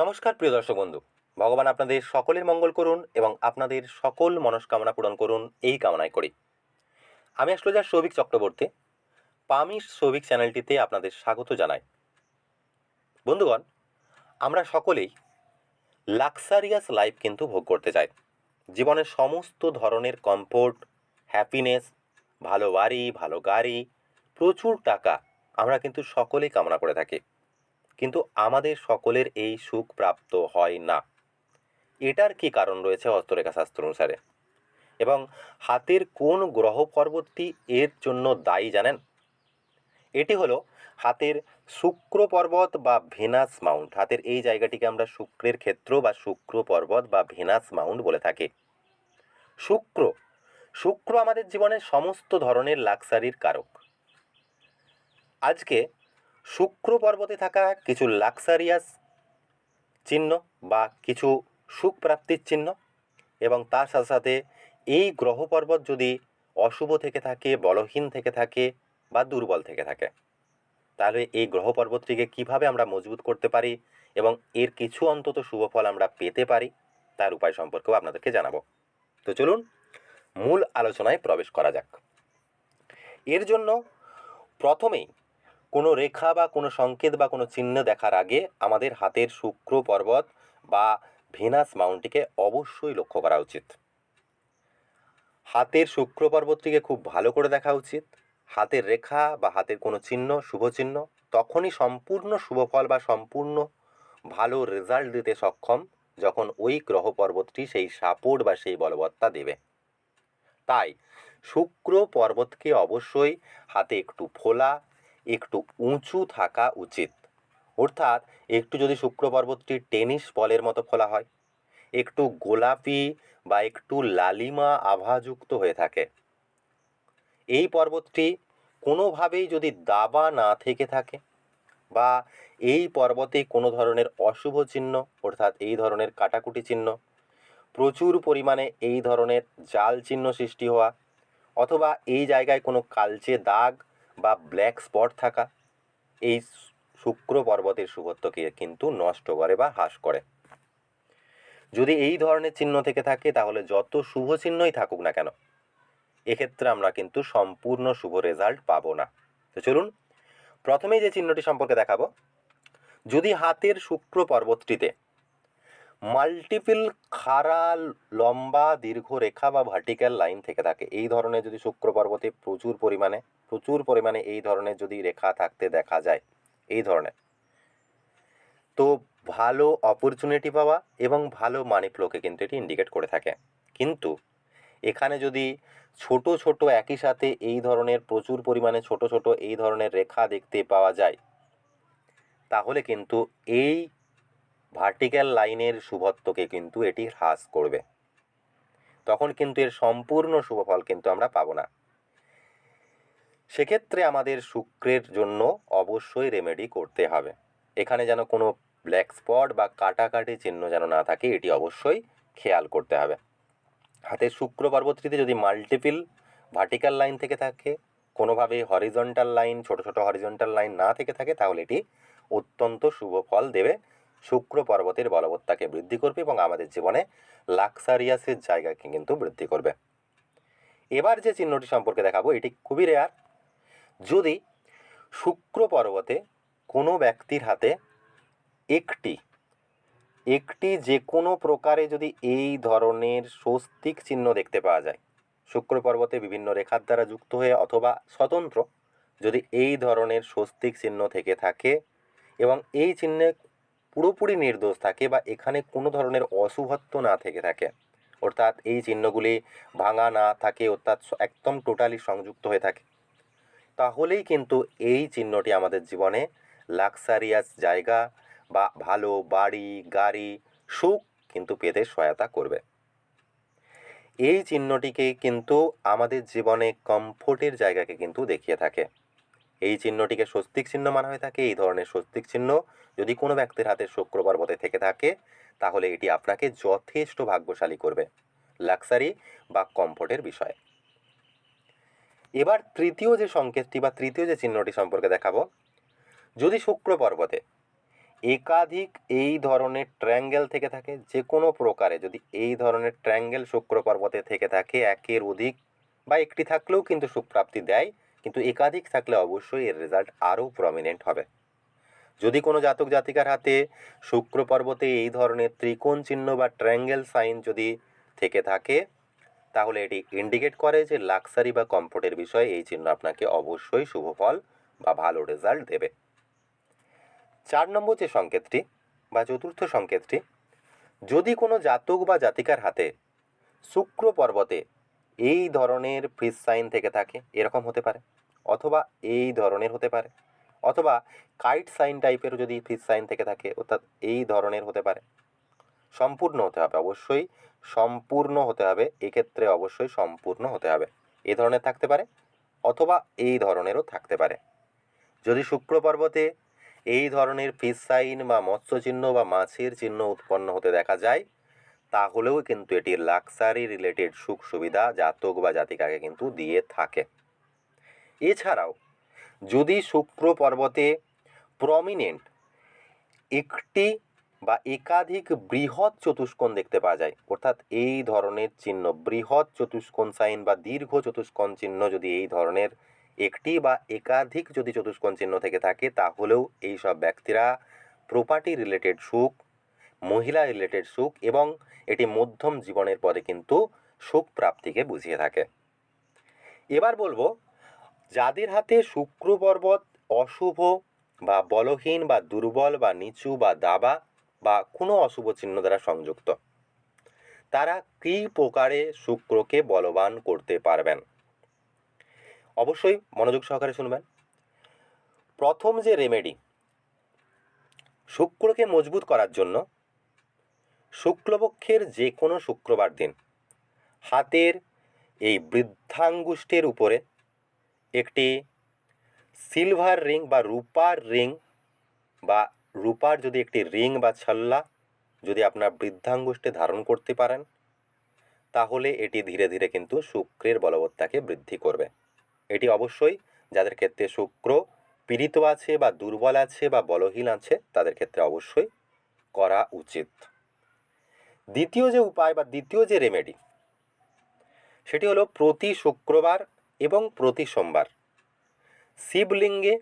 নমস্কার, প্রিয় দর্শক বন্ধু। ভগবান আপনাদের সকলের মঙ্গল করুন এবং আপনাদের সকল মনস্কামনা পূরণ করুন এই কামনাই করি। আমি আসলে যা সৌভিক চক্রবর্তী পামিস সৌভিক চ্যানেলটিতে আপনাদের স্বাগত জানাই। বন্ধুগণ, আমরা সকলেই লাক্সারিয়াস লাইফ কিন্তু ভোগ করতে চাই। জীবনের সমস্ত ধরনের কমফোর্ট হ্যাপিনেস ভালো বাড়ি, ভালো গাড়ি, প্রচুর টাকা আমরা কিন্তু সকলেই কামনা করে থাকি। কিন্তু আমাদের সকলের এই সুখ প্রাপ্ত হয় না। এটার কি কারণ রয়েছে হস্তরেখা শাস্ত্র অনুসারে? এবং হাতের কোন গ্রহ পর্বতটি এর জন্য দায়ী জানেন? এটি হলো হাতের শুক্র পর্বত বা ভেনাস মাউন্ট। হাতের এই জায়গাটিকে আমরা শুক্রের ক্ষেত্র বা শুক্র পর্বত বা ভেনাস মাউন্ট বলে থাকি। শুক্র শুক্র আমাদের জীবনের সমস্ত ধরনের লাক্সারির কারক। আজকে শুক্র পর্বতে থাকা কিছু লাক্সারিয়াস চিহ্ন বা কিছু সুখ প্রাপ্তির চিহ্ন এবং তার সাথে সাথে এই গ্রহ পর্বত যদি অশুভ থেকে থাকে, বলহীন থেকে থাকে বা দুর্বল থেকে থাকে, তাহলে এই গ্রহ পর্বতটিকে কীভাবে আমরা মজবুত করতে পারি এবং এর কিছু অন্তত শুভ ফল আমরা পেতে পারি, তার উপায় সম্পর্কেও আপনাদেরকে জানাব। তো চলুন, মূল আলোচনায় প্রবেশ করা যাক। এর জন্য প্রথমেই কোনো রেখা বা কোনো সংকেত বা কোনো চিহ্ন দেখার আগে আমাদের হাতের শুক্র পর্বত বা ভেনাস মাউন্টটিকে অবশ্যই লক্ষ্য করা উচিত। হাতের শুক্র পর্বতটিকে খুব ভালো করে দেখা উচিত। হাতের রেখা বা হাতের কোনো চিহ্ন, শুভ চিহ্ন, তখনই সম্পূর্ণ শুভ ফল বা সম্পূর্ণ ভালো রেজাল্ট দিতে সক্ষম যখন ওই গ্রহ পর্বতটি সেই সাপোর্ট বা সেই বলবত্তা দেবে। তাই শুক্র পর্বতকে অবশ্যই হাতে একটু ফোলা একটু উঁচু থাকা উচিত। অর্থাৎ একটু যদি শুক্র পর্বতটি টেনিস বলের মতো ফোলা হয়, একটু গোলাপি বা একটু লালিমা আভাযুক্ত হয়ে থাকে। এই পর্বতটি কোনোভাবেই যদি দাবা না থেকে থাকে বা এই পর্বতে কোনো ধরনের অশুভ চিহ্ন, অর্থাৎ এই ধরনের কাটাকুটি চিহ্ন, প্রচুর পরিমাণে এই ধরনের জাল চিহ্ন সৃষ্টি হওয়া, অথবা এই জায়গায় কোনো কালচে দাগ বা ব্ল্যাক স্পট থাকা এই শুক্র পর্বতের শুভত্বকে কিন্তু নষ্ট করে বা হ্রাস করে। যদি এই ধরনের চিহ্ন থেকে থাকে, তাহলে যত শুভ চিহ্নই থাকুক না কেন, এক্ষেত্রে আমরা কিন্তু সম্পূর্ণ শুভ রেজাল্ট পাবো না। তো চলুন, প্রথমেই যে চিহ্নটি সম্পর্কে দেখাবো। যদি হাতের শুক্র পর্বতটিতে মাল্টিপল খাড়া, লম্বা দীর্ঘ রেখা বা ভার্টিক্যাল লাইন থেকে থাকে। এই ধরনের যদি শুক্র পর্বতে প্রচুর পরিমাণে প্রচুর পরিমাণে এই ধরনের যদি রেখা থাকতে দেখা যায়, এই ধরনের। তো ভালো অপরচুনিটি পাওয়া এবং ভালো মানি ফ্লোকে কিন্তু এটি ইন্ডিকেট করে থাকে। কিন্তু এখানে যদি ছোট ছোট একই সাথে এই ধরনের প্রচুর পরিমাণে ছোট ছোট এই ধরনের রেখা দেখতে পাওয়া যায়, তাহলে কিন্তু এই ভার্টিক্যাল লাইনের শুভত্বকে কিন্তু এটি হ্রাস করবে। তখন কিন্তু এর সম্পূর্ণ শুভফল কিন্তু আমরা পাবো না। সেক্ষেত্রে আমাদের শুক্রের জন্য অবশ্যই রেমেডি করতে হবে। এখানে যেন কোনো ব্ল্যাক স্পট বা কাটাকাটি চিহ্ন যেন না থাকে, এটি অবশ্যই খেয়াল করতে হবে। হাতের শুক্র পর্বতটিতে যদি মাল্টিপল ভার্টিক্যাল লাইন থেকে থাকে, কোনোভাবে হরিজন্টাল লাইন ছোট ছোট হরিজন্টাল লাইন না থেকে থাকে, তাহলে এটি অত্যন্ত শুভ ফল দেবে। শুক্র পর্বতের বলবত্তাকে বৃদ্ধি করবে এবং আমাদের জীবনে লাক্সারিয়াসের জায়গাকে কিন্তু বৃদ্ধি করবে। এবার যে চিহ্নটি সম্পর্কে দেখাবো, এটি খুবই রেয়ার যদি শুক্র পর্বতে কোনো ব্যক্তির হাতে একটি একটি যে কোনো প্রকারে যদি এই ধরনের স্বস্তিক চিহ্ন দেখতে পাওয়া যায়, শুক্র পর্বতে বিভিন্ন রেখার দ্বারা যুক্ত হয়ে অথবা স্বতন্ত্র যদি এই ধরনের স্বস্তিক চিহ্ন থেকে থাকে এবং এই চিহ্নে পুরোপুরি নির্দোষ থাকে বা এখানে কোনো ধরনের অশুভত্ব না থেকে থাকে। অর্থাৎ এই চিহ্নগুলি ভাঙা না থাকে, অর্থাৎ একদম টোটালি সংযুক্ত হয়ে থাকে। তাহলেই কিন্তু এই চিহ্নটি আমাদের জীবনে লাক্সারিয়াস জায়গা বা ভালো বাড়ি, গাড়ি, সুখ কিন্তু পেতে সহায়তা করবে। এই চিহ্নটিকে কিন্তু আমাদের জীবনে কমফোর্টের জায়গাকে কিন্তু দেখিয়ে থাকে। এই চিহ্নটিকে স্বস্তিক চিহ্ন মানা হয়ে থাকে। এই ধরনের স্বস্তিক চিহ্ন যদি কোনো ব্যক্তির হাতে শুক্র পর্বতে থেকে থাকে, তাহলে এটি আপনাকে যথেষ্ট ভাগ্যশালী করবে। লাক্সারি বা কমফোর্টের বিষয়। এবার তৃতীয় যে সংকেতটি বা তৃতীয় যে চিহ্নটি সম্পর্কে দেখাবো। যদি শুক্র পর্বতে একাধিক এই ধরনের ট্রায়াঙ্গেল থেকে থাকে যে কোনো প্রকারে যদি এই ধরনের ট্রায়াঙ্গেল শুক্র পর্বতে থেকে থাকে, একের অধিক বা একটি থাকলেও কিন্তু সুপ্রাপ্তি দেয় কিন্তু একাধিক থাকলে অবশ্যই এর রেজাল্ট আরও প্রমিনেন্ট হবে। যদি কোনো জাতক জাতিকার হাতে শুক্র পর্বতে এই ধরনের ত্রিকোণ চিহ্ন বা ট্রায়াঙ্গেল সাইন যদি থেকে থাকে, তাহলে এটি ইন্ডিকেট করে যে লাক্সারি বা কমফোর্টের বিষয়ে এই চিহ্ন আপনাকে অবশ্যই শুভ ফল বা ভালো রেজাল্ট দেবে। চার নম্বর যে সংকেতটি বা চতুর্থ সংকেতটি, যদি কোনো জাতক বা জাতিকার হাতে শুক্র পর্বতে এই ধরনের ফ্রিজ সাইন থেকে থাকে, এরকম হতে পারে। অথবা এই ধরনের হতে পারে। অথবা কাইট সাইন টাইপের যদি ফ্রিজ সাইন থেকে থাকে, অর্থাৎ এই ধরনের হতে পারে। সম্পূর্ণ হতে হবে, অবশ্যই সম্পূর্ণ হতে হবে, এক্ষেত্রে অবশ্যই সম্পূর্ণ হতে হবে। এই ধরনের থাকতে পারে, অথবা এই ধরনেরও থাকতে পারে। যদি শুক্র পর্বতে এই ধরনের ফিস সাইন বা মৎস্য চিহ্ন বা মাছের চিহ্ন উৎপন্ন হতে দেখা যায়, তাহলেও কিন্তু এটি লাক্সারি রিলেটেড সুখ সুবিধা জাতক বা জাতিকাকে কিন্তু দিয়ে থাকে। এছাড়াও, যদি শুক্র পর্বতে প্রমিনেন্ট একটি বা একাধিক বৃহৎ চতুষ্কোণ দেখতে পাওয়া যায়, অর্থাৎ এই ধরনের চিহ্ন, বৃহৎ চতুষ্কোণ সাইন বা দীর্ঘ চতুষ্কোণ চিহ্ন যদি এই ধরনের একটি বা একাধিক যদি চতুষ্কোণ চিহ্ন থেকে থাকে, তাহলেও এই সব ব্যক্তিরা প্রপার্টি রিলেটেড সুখ, মহিলা রিলেটেড সুখ এবং এটি মধ্যম জীবনের পরে কিন্তু সুখ প্রাপ্তিকে বুঝিয়ে থাকে। এবার বলব যাদের হাতে শুক্র পর্বত অশুভ বা বলহীন বা দুর্বল বা নিচু বা দাবা বা কোনো অশুভ চিহ্ন দ্বারা সংযুক্ত। তারা কী প্রকারে শুক্রকে বলবান করতে পারবেন? অবশ্যই মনোযোগ সহকারে শুনবেন। প্রথম যে রেমেডি শুক্রকে মজবুত করার জন্য শুক্লপক্ষের যে কোনো শুক্রবার দিন হাতের এই বৃদ্ধাঙ্গুষ্ঠের উপরে একটি সিলভার রিং বা রূপার রিং বা রূপার যদি একটি রিং বা ছল্লা যদি আপনার বৃদ্ধাঙ্গুষ্ঠে ধারণ করতে পারেন, তাহলে এটি ধীরে ধীরে কিন্তু শুক্রের বলবত্তাকে বৃদ্ধি করবে। এটি অবশ্যই যাদের ক্ষেত্রে শুক্র পীড়িত আছে বা দুর্বল আছে বা বলহীন আছে, তাদের ক্ষেত্রে অবশ্যই করা উচিত। দ্বিতীয় যে উপায় বা দ্বিতীয় যে রেমেডি সেটি হলো প্রতি শুক্রবার এবং প্রতি সোমবার। শিবলিঙ্গে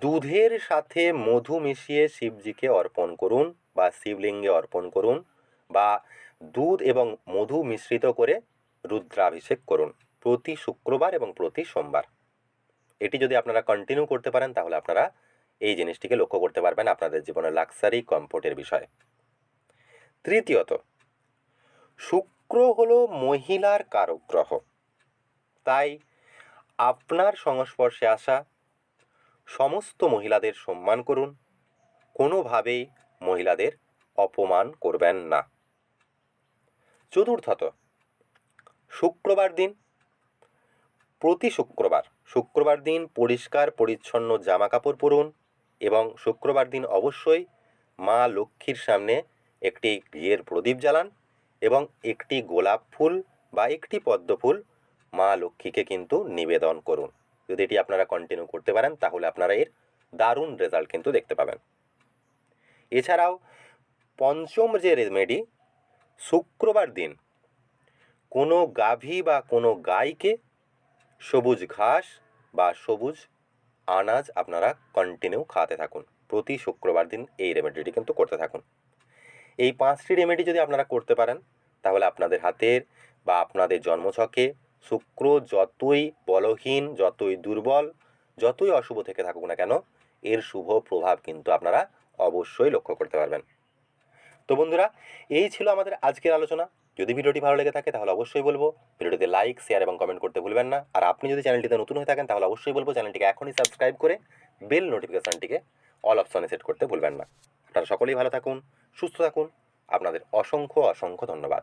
দুধের সাথে মধু মিশিয়ে শিবজিকে অর্পণ করুন বা শিবলিঙ্গে অর্পণ করুন বা দুধ এবং মধু মিশ্রিত করে রুদ্রাভিষেক করুন প্রতি শুক্রবার এবং প্রতি সোমবার। এটি যদি আপনারা কন্টিনিউ করতে পারেন, তাহলে আপনারা এই জিনিসটিকে লক্ষ্য করতে পারবেন আপনাদের জীবনে লাক্সারি কমফোর্টের বিষয়ে। তৃতীয়ত, শুক্র হলো মহিলার কারক গ্রহ তাই আপনার সংস্পর্শে আসা সমস্ত মহিলাদের সম্মান করুন। কোনোভাবেই মহিলাদের অপমান করবেন না। চতুর্থত, শুক্রবার দিন, প্রতি শুক্রবার শুক্রবার দিন পরিষ্কার পরিচ্ছন্ন জামা কাপড় পরুন এবং শুক্রবার দিন অবশ্যই মা লক্ষ্মীর সামনে একটি ঘিয়ের প্রদীপ জ্বালান এবং একটি গোলাপ ফুল বা একটি পদ্ম ফুল মা লক্ষ্মীকে কিন্তু নিবেদন করুন। যদি এটি আপনারা কন্টিনিউ করতে পারেন, তাহলে আপনারা এর দারুণ রেজাল্ট কিন্তু দেখতে পাবেন। এছাড়াও, পঞ্চম যে রেমেডি শুক্রবার দিন, কোনো গাভী বা কোনো গাইকে সবুজ ঘাস বা সবুজ আনাজ আপনারা কন্টিনিউ খাওয়াতে থাকুন। প্রতি শুক্রবার দিন এই রেমেডিটি কিন্তু করতে থাকুন। এই পাঁচটি রেমেডি যদি আপনারা করতে পারেন, তাহলে আপনাদের হাতের বা আপনাদের জন্মছকে শুক্র যতই বলহীন, যতই দুর্বল, যতই অশুভ থেকে থাকুক না কেন, এর শুভ প্রভাব কিন্তু আপনারা অবশ্যই লক্ষ্য করতে পারবেন। তো বন্ধুরা, এই ছিল আমাদের আজকের আলোচনা। যদি ভিডিওটি ভালো লেগে থাকে তাহলে অবশ্যই বলব, ভিডিওটিতে লাইক শেয়ার এবং কমেন্ট করতে ভুলবেন না। আর আপনি যদি চ্যানেলটিতে নতুন হয়ে থাকেন তাহলে অবশ্যই বলব চ্যানেলটিকে এখনই সাবস্ক্রাইব করে বেল নোটিফিকেশানটিকে অল অপশনে সেট করতে ভুলবেন না। আপনারা সকলেই ভালো থাকুন, সুস্থ থাকুন। আপনাদের অসংখ্য অসংখ্য ধন্যবাদ।